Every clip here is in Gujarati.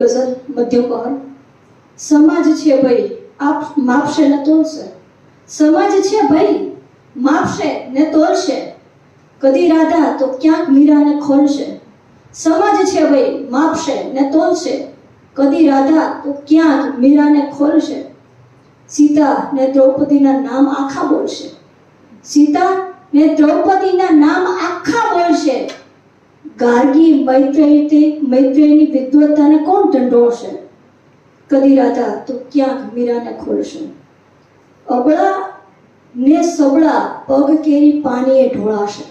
મધ્યમ પહર સમાજ છે ભાઈ, આપ માપશે ને તોલશે. સમાજ છે ભાઈ, માપશે ને તોલશે. કદી રાધા તો ક્યાંક મીરાને ખોલશે. સમાજ છે ભાઈ, માપશે ને તોલશે. કદી રાધા તો ક્યાંક મીરાને ખોલશે. સીતા ને દ્રૌપદીના નામ આખા બોલશે. સીતા ને દ્રૌપદીના નામ આખા બોલશે. ગાર્ગી મૈત્રેયથી મૈત્રેયની વિદ્વત્તાને કોણ ઢંઢોળશે? કદી રાધા, તો ક્યાંક મીરાને ખોલશે? અબળા ને સબળા પગ કેરી પાણીએ ઢોળાશે.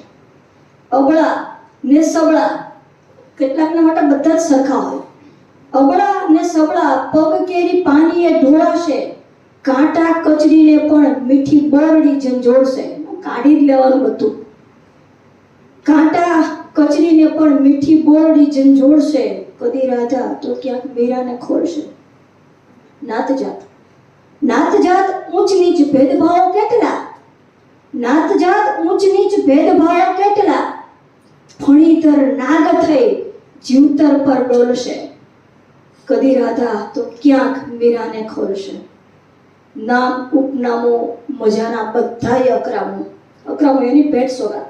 અબળા ને સબળા કેટલાકના માટે બધા જ સરખા હોય. અબળા ને સબળા પગ કેરી પાણીએ ઢોળાશે. કાંટા કચડીને પણ મીઠી બોરડી ઝંઝોળશે. કાઢી જ લેવાનું બધું. કાંટા કચરીને પણ મીઠી બોરડી ઝંઝોળશે કદી રાધા તો ક્યાંક મીરાને ખોલશે નાત જાત ઊંચ નીચ ભેદભાવ કેટલા? નાત ઊંચ નીચ ભેદભાવ કેટલા? ફણીધર નાગ થઈ જીવતર પર ડોલશે. કદી રાધા તો ક્યાંક મીરાને ખોલશે નામ ઉપનામો, મજાના બધાય અકરામો. અકરામો, એની ભેટ સોગાત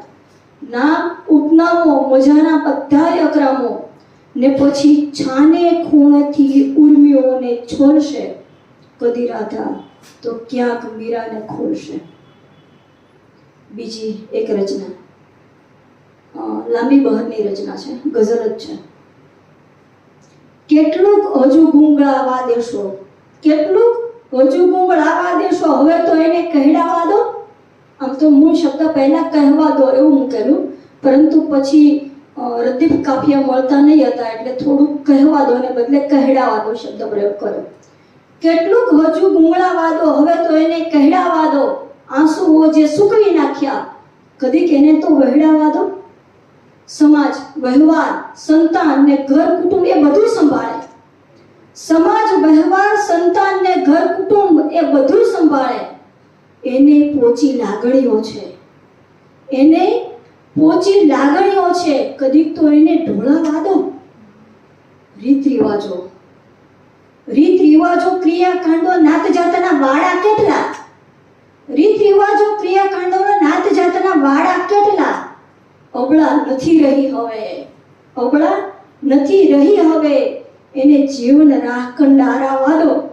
નામ ઉપનામો મજાના બધાય અક્રમો. ને પછી છાને ખૂણેથી ઉર્મિઓને છોડશે કદી રાધા તો ક્યાંક મીરાને ખોલશે. બીજી એક રચના. લાંબી બહરની રચના છે, ગઝલ જ છે. કેટલુંક હજુ ગુંગળાવા દેશો. કેટલુંક હજુ ગુંગળાવા દેશો. હવે તો એને કહેડાવા તો મૂળ શબ્દ પહેલા કહેવા દો એવું મૂકેલું પરંતુ પછી રદીફ કાફિયા મળતા નહીં હતા, એટલે થોડુંક કહેવા દો ને બદલે કહેડાવા દો શબ્દ પ્રયોગ કર્યો કેટલુંક હજુ ગુંગળાવા દો, હવે તો એને કહેડાવા દો. આંસુઓ જે સુકવી નાખ્યા. કદીક એને તો વહેડાવા દો? સમાજ, વહેવાર, સંતાન ને ઘર, કુટુંબ એ બધું સંભાળે. સમાજ, વહેવાર, સંતાન ને ઘર, કુટુંબ એ બધું સંભાળે. એને પોચી લાગણીઓ છે. એને પોચી લાગણીઓ છે. કદીક તો એને ઢોળા વાદો. રીત રિવાજો. રીત રિવાજો ક્રિયાકાંડો નાત જાતના વાળા કેટલા? રીત રિવાજો ક્રિયાકાંડોના નાત જાતના વાળા કેટલા? અબળા નથી રહી હવે. અબળા નથી રહી હવે. એને જીવન રાહ કંડારા વાદો.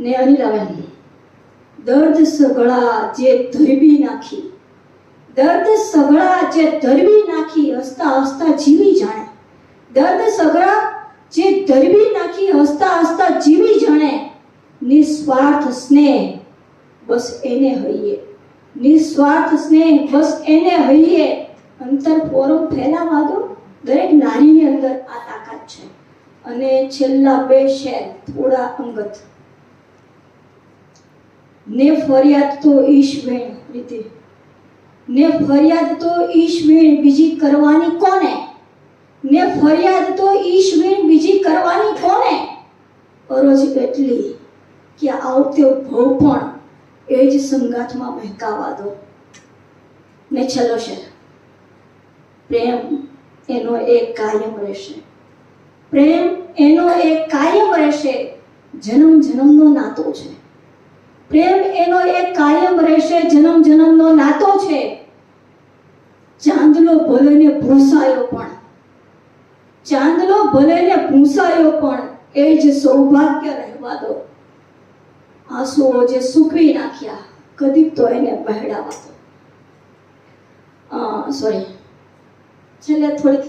ને અનિલાબેન દર્દ સગળા જે ધરબી નાખી. દર્દ સગળા જે ધરબી નાખી હસતા હસતા જીવી જાણે. દર્દ સગળા જે ધરબી નાખી હસતા હસતા જીવી જાણે. નિસ્વાર્થ સ્નેહ બસ એને હૈયે. નિસ્વાર્થ સ્નેહ બસ એને હૈયે. અંતર પોરો ફેલાવા દો. દરેક નારીની અંદર આ તાકાત છે. અને છેલ્લા બે શેર થોડા અંગત. ને ફરિયાદ તો ઈશ વેણ રીતે ને ફરિયાદ તો ઈશ વેણ બીજી કરવાની કોને? ને ફરિયાદ તો ઈશ વેણ બીજી કરવાની કોને? અરજ એટલી કે આવતો ભવ પણ એ જ સંગાથમાં મહેકાવા દો. ને છેલ્લો શેર. પ્રેમ એનો એક કાયમ રહેશે. પ્રેમ એનો એક કાયમ રહેશે. જન્મ જન્મનો નાતો છે. પ્રેમ એનો એક કાયમ રહેશે જન્મ જન્મનો નાતો છે. ચાંદલો ભલે ને ભૂસાયો પણ. ચાંદલો ભલે ને ભૂસાયો પણ, એ જ સૌભાગ્ય રહેવા દો. આંસુઓ જે સૂકવી નાખ્યા કદી તો એને બહેડાવા દો. સોરી છેલ્લે થોડીક